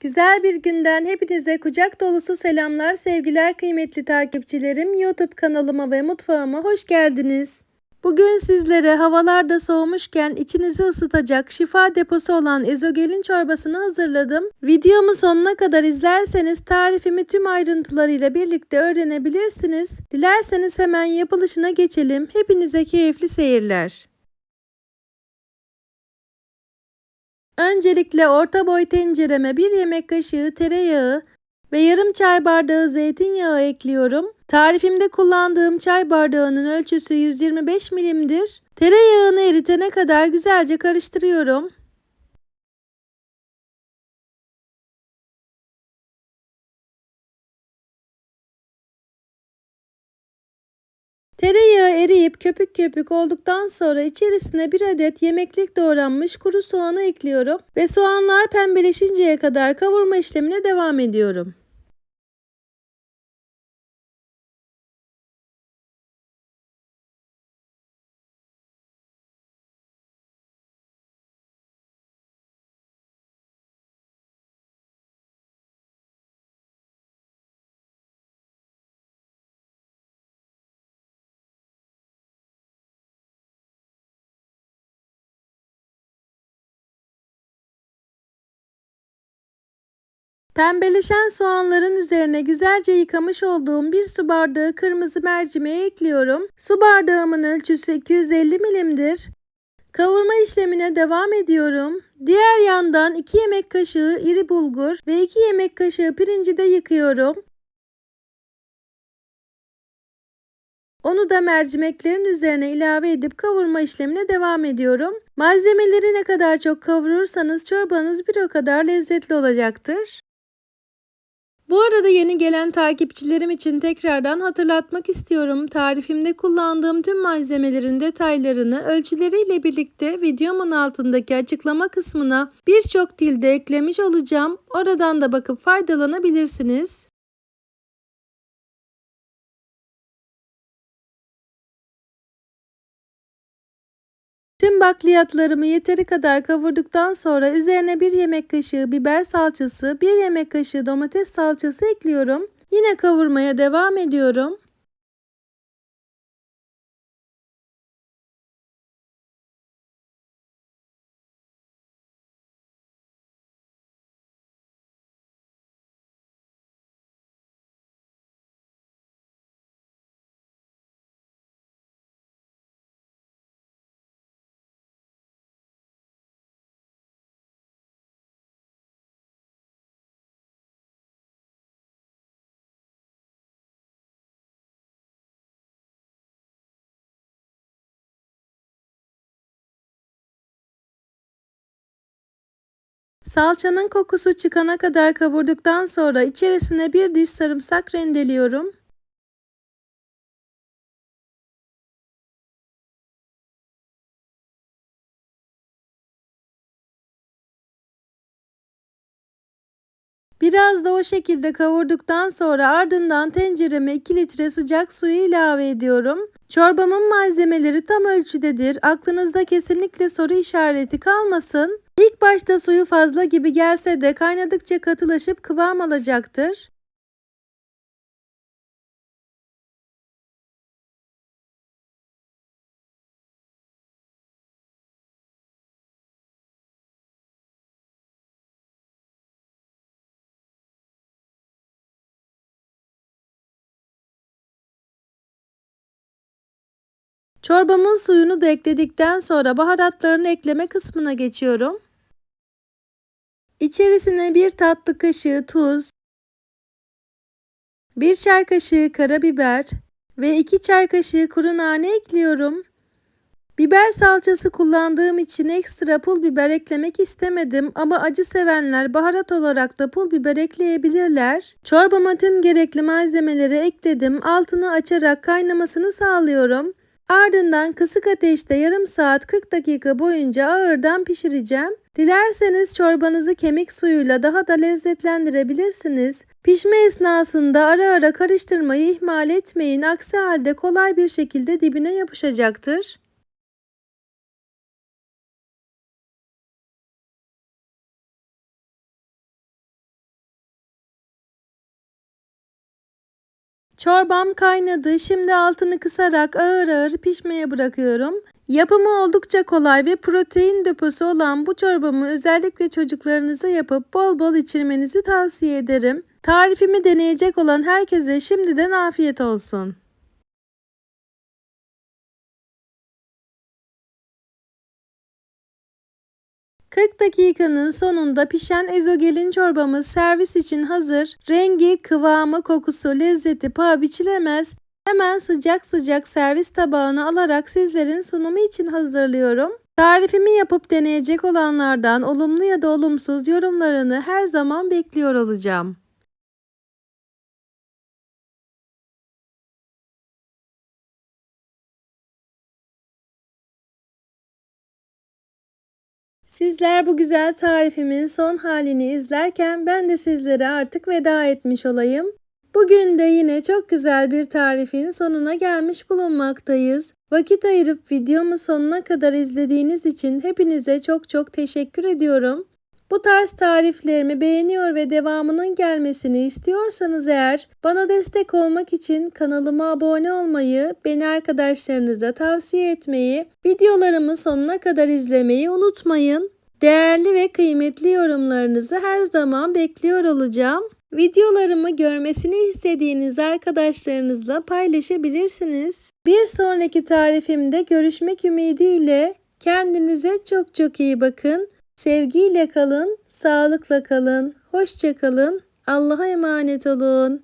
Güzel bir günden hepinize kucak dolusu selamlar sevgiler kıymetli takipçilerim. YouTube kanalıma ve mutfağıma hoş geldiniz. Bugün sizlere havalarda soğumuşken içinizi ısıtacak şifa deposu olan ezogelin çorbasını hazırladım. Videomu sonuna kadar izlerseniz tarifimi tüm ayrıntılarıyla birlikte öğrenebilirsiniz. Dilerseniz hemen yapılışına geçelim. Hepinize keyifli seyirler. Öncelikle orta boy tencereme bir yemek kaşığı tereyağı ve yarım çay bardağı zeytinyağı ekliyorum. Tarifimde kullandığım çay bardağının ölçüsü 125 milimdir. Tereyağını eritene kadar güzelce karıştırıyorum. Tereyağı eriyip köpük köpük olduktan sonra içerisine bir adet yemeklik doğranmış kuru soğanı ekliyorum ve soğanlar pembeleşinceye kadar kavurma işlemine devam ediyorum. Pembeleşen soğanların üzerine güzelce yıkamış olduğum bir su bardağı kırmızı mercimeği ekliyorum. Su bardağımın ölçüsü 250 milimdir. Kavurma işlemine devam ediyorum. Diğer yandan 2 yemek kaşığı iri bulgur ve 2 yemek kaşığı pirinci de yıkıyorum. Onu da mercimeklerin üzerine ilave edip kavurma işlemine devam ediyorum. Malzemeleri ne kadar çok kavurursanız çorbanız bir o kadar lezzetli olacaktır. Bu arada yeni gelen takipçilerim için tekrardan hatırlatmak istiyorum. Tarifimde kullandığım tüm malzemelerin detaylarını ölçüleriyle birlikte videomun altındaki açıklama kısmına birçok dilde eklemiş olacağım. Oradan da bakıp faydalanabilirsiniz. Bakliyatlarımı yeteri kadar kavurduktan sonra üzerine bir yemek kaşığı biber salçası, bir yemek kaşığı domates salçası ekliyorum. Yine kavurmaya devam ediyorum. Salçanın kokusu çıkana kadar kavurduktan sonra içerisine bir diş sarımsak rendeliyorum. Biraz da o şekilde kavurduktan sonra ardından tencereme 2 litre sıcak suyu ilave ediyorum. Çorbamın malzemeleri tam ölçüdedir. Aklınızda kesinlikle soru işareti kalmasın. İlk başta suyu fazla gibi gelse de kaynadıkça katılaşıp kıvam alacaktır. Çorbamın suyunu da ekledikten sonra baharatlarını ekleme kısmına geçiyorum. İçerisine bir tatlı kaşığı tuz, bir çay kaşığı karabiber ve iki çay kaşığı kuru nane ekliyorum. Biber salçası kullandığım için ekstra pul biber eklemek istemedim ama acı sevenler baharat olarak da pul biber ekleyebilirler. Çorbama tüm gerekli malzemeleri ekledim. Altını açarak kaynamasını sağlıyorum. Ardından kısık ateşte yarım saat 40 dakika boyunca ağırdan pişireceğim. Dilerseniz çorbanızı kemik suyuyla daha da lezzetlendirebilirsiniz. Pişme esnasında ara ara karıştırmayı ihmal etmeyin. Aksi halde kolay bir şekilde dibine yapışacaktır. Çorbam kaynadı. Şimdi altını kısarak ağır ağır pişmeye bırakıyorum. Yapımı oldukça kolay ve protein deposu olan bu çorbamı özellikle çocuklarınıza yapıp bol bol içirmenizi tavsiye ederim. Tarifimi deneyecek olan herkese şimdiden afiyet olsun. ...40 dakikanın sonunda pişen ezogelin çorbamız servis için hazır. Rengi, kıvamı, kokusu, lezzeti paha biçilemez. Hemen sıcak sıcak servis tabağına alarak sizlerin sunumu için hazırlıyorum. Tarifimi yapıp deneyecek olanlardan olumlu ya da olumsuz yorumlarını her zaman bekliyor olacağım. Sizler bu güzel tarifimin son halini izlerken ben de sizlere artık veda etmiş olayım. Bugün de yine çok güzel bir tarifin sonuna gelmiş bulunmaktayız. Vakit ayırıp videomu sonuna kadar izlediğiniz için hepinize çok çok teşekkür ediyorum. Bu tarz tariflerimi beğeniyor ve devamının gelmesini istiyorsanız eğer bana destek olmak için kanalıma abone olmayı, beni arkadaşlarınıza tavsiye etmeyi, videolarımı sonuna kadar izlemeyi unutmayın. Değerli ve kıymetli yorumlarınızı her zaman bekliyor olacağım. Videolarımı görmesini istediğiniz arkadaşlarınızla paylaşabilirsiniz. Bir sonraki tarifimde görüşmek ümidiyle kendinize çok çok iyi bakın. Sevgiyle kalın, sağlıkla kalın, hoşça kalın. Allah'a emanet olun.